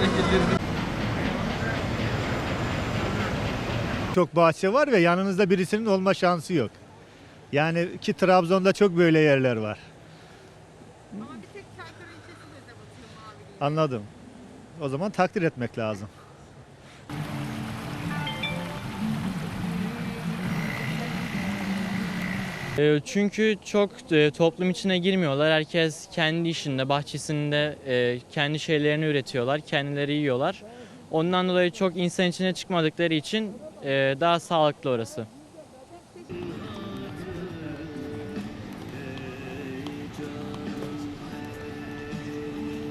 hareketlerini... Çok bahçe var ve yanınızda birisinin olma şansı yok. Yani ki Trabzon'da çok böyle yerler var. Ama bir tek Çankırı de batıyor Anladım. O zaman takdir etmek lazım. Çünkü çok e, toplum içine girmiyorlar. Herkes kendi işinde, bahçesinde e, kendi şeylerini üretiyorlar, kendileri yiyorlar. Ondan dolayı çok insan içine çıkmadıkları için e, daha sağlıklı orası.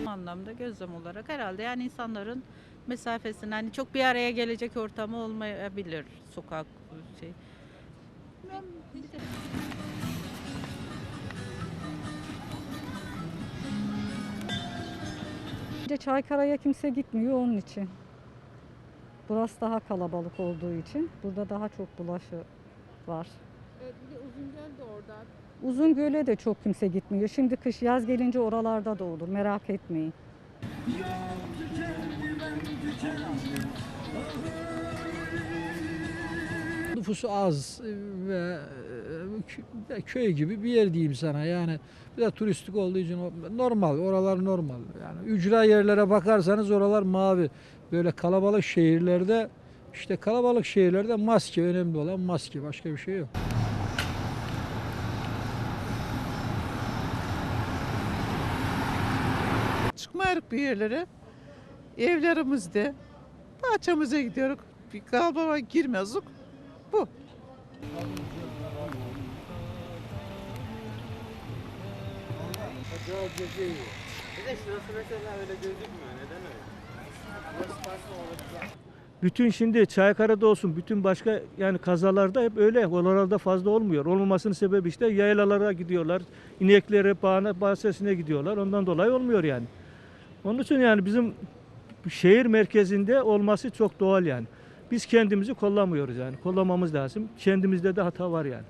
Anlamda gözlem olarak herhalde yani insanların mesafesini hani çok bir araya gelecek ortamı olmayabilir sokak şey. De Çaykara'ya kimse gitmiyor onun için. Burası daha kalabalık olduğu için. Burada daha çok bulaşı var. Evet bir de Uzungöl de orada. Uzungöl'e de çok kimse gitmiyor. Şimdi kış yaz gelince oralarda da olur. Merak etmeyin. Nüfusu az ve e, kö- köy gibi bir yer diyeyim sana yani. Bir de turistik olduğu için normal, oralar normal. Yani ücra yerlere bakarsanız oralar mavi. Böyle kalabalık şehirlerde işte kalabalık şehirlerde maske önemli olan maske başka bir şey yok. Çıkmayırız bir yerlere. Evlerimizde, bahçemize gidiyoruz. Bir kalabalığa girmezdik. Bu. Bütün şimdi Çaykara'da olsun, bütün başka yani kazalarda hep öyle. Oralarda fazla olmuyor. Olmamasının sebebi işte yaylalara gidiyorlar. İnekleri bağına, bahçesine gidiyorlar. Ondan dolayı olmuyor yani. Onun için yani bizim şehir merkezinde olması çok doğal yani. Biz kendimizi kollamıyoruz yani. Kollamamız lazım. Kendimizde de hata var yani.